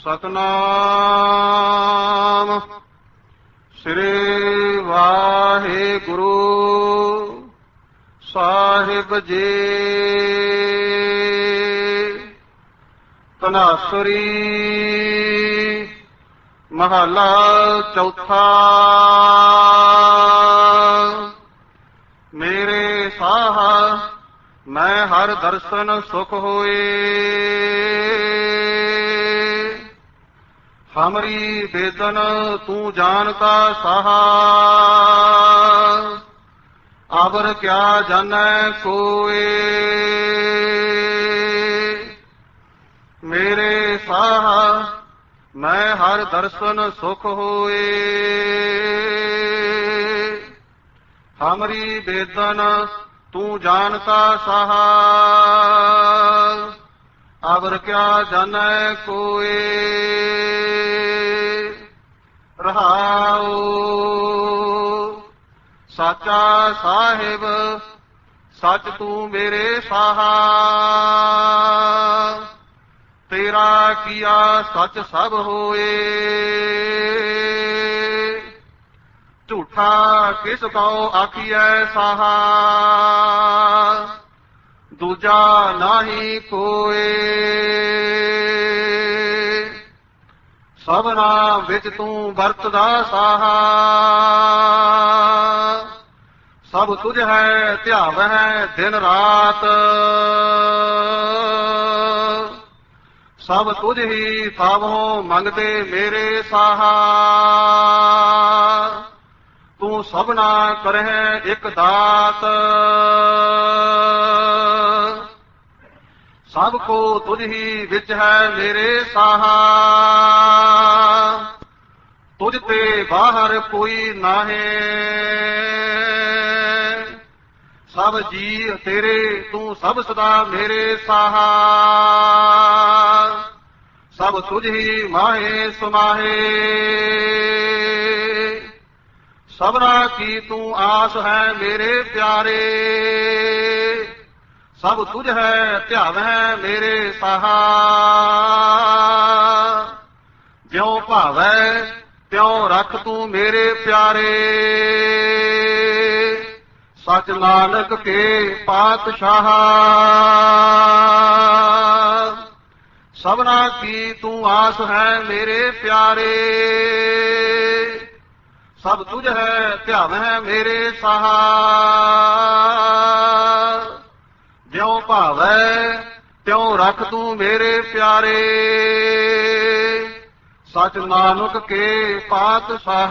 ਸਤਨਾਮ। ਸ੍ਰੀ ਵਾਹਿਗੁਰੂ ਸਾਹਿਬ ਜੀ। ਤਨਾਸਰੀ ਮਹਲਾ ਚੌਥਾ। ਮੇਰੇ ਸਾਹ, ਮੈਂ ਹਰ ਦਰਸ਼ਨ ਸੁਖ ਹੋਏ। ਹਮਰੀ ਬੇਦਨ ਤੂੰ ਜਾਣਤਾ ਸਹਾ। ਅਬਰ ਕਿਆ ਜਾਣੈ ਕੋਏ ਮੇਰੇ ਸਾਹ, ਮੈਂ ਹਰ ਦਰਸ਼ਨ ਸੁਖ ਹੋਏ। ਹਮਰੀ ਬੇਦਨ ਤੂੰ ਜਾਣਤਾ ਸਹਾ। ਅਬਰ ਕਿਆ ਜਾਣੈ ਕੋਏ ਸਾਚਾ ਸਾਹਿਬ, ਸੱਚ ਤੂੰ ਮੇਰੇ ਸਾਹਾ। ਤੇਰਾ ਕੀਆ ਸੱਚ ਸਭ ਹੋਏ। ਝੂਠਾ ਕਿਸ ਕਉ ਆਖੀਐ ਸਾਹਾ। ਦੂਜਾ ਨਾਹੀ ਕੋਏ। ਸਭਨਾ ਵਿੱਚ ਤੂੰ ਵਰਤਦਾ ਸਾਹਾ। ਸਭ ਤੁਝ ਹੈ ਧਿਆਵ ਹੈ, ਦਿਨ ਰਾਤ। ਸਭ ਤੁਝ ਹੀ ਥਾਵੋ ਮੰਗਦੇ ਮੇਰੇ ਸਾਹਾ। ਤੂੰ ਸਭਨਾ ਕਰਹਿ ਇੱਕ ਦਾਤ। ਸਭ ਕੋ ਤੁਝ ਹੀ ਵਿੱਚ ਹੈ ਮੇਰੇ ਸਾਹਾ। ਤੁਝ ਤੇ ਬਾਹਰ ਕੋਈ ਨਾਹੀ। ਸਭ ਜੀ ਤੇਰੇ, ਤੂੰ ਸਭ ਸਦਾ ਮੇਰੇ ਸਾਹਾ। ਸਭ ਤੁਝ ਹੀ ਮਾਹੇ ਸੁਮਾਹੇ। ਸਭਨਾ ਕੀ ਤੂੰ ਆਸ ਹੈ ਮੇਰੇ ਪਿਆਰੇ। ਸਭ ਤੁਝ ਹੈ ਧਿਆਵ ਹੈ ਮੇਰੇ ਸਾਹਾ। ਜਿਉ ਭਾਵੈ, ਤਿਉ ਰੱਖ ਤੂੰ ਮੇਰੇ ਪਿਆਰੇ। ਸਚ ਨਾਨਕ ਕੇ ਪਾਤਸ਼ਾਹ। ਸਭਨਾ ਕੀ ਤੂੰ ਆਸ ਹੈ ਮੇਰੇ ਪਿਆਰੇ। ਸਭ ਤੁਝ ਹੈ ਧਿਆਵੈ ਮੇਰੇ ਸਾਹਾ। ਜਿਉ ਭਾਵੈ, ਤਿਉ ਰੱਖ ਤੂੰ ਮੇਰੇ ਪਿਆਰੇ। ਸਚ ਨਾਨਕ ਕੇ ਪਾਤਸ਼ਾਹ।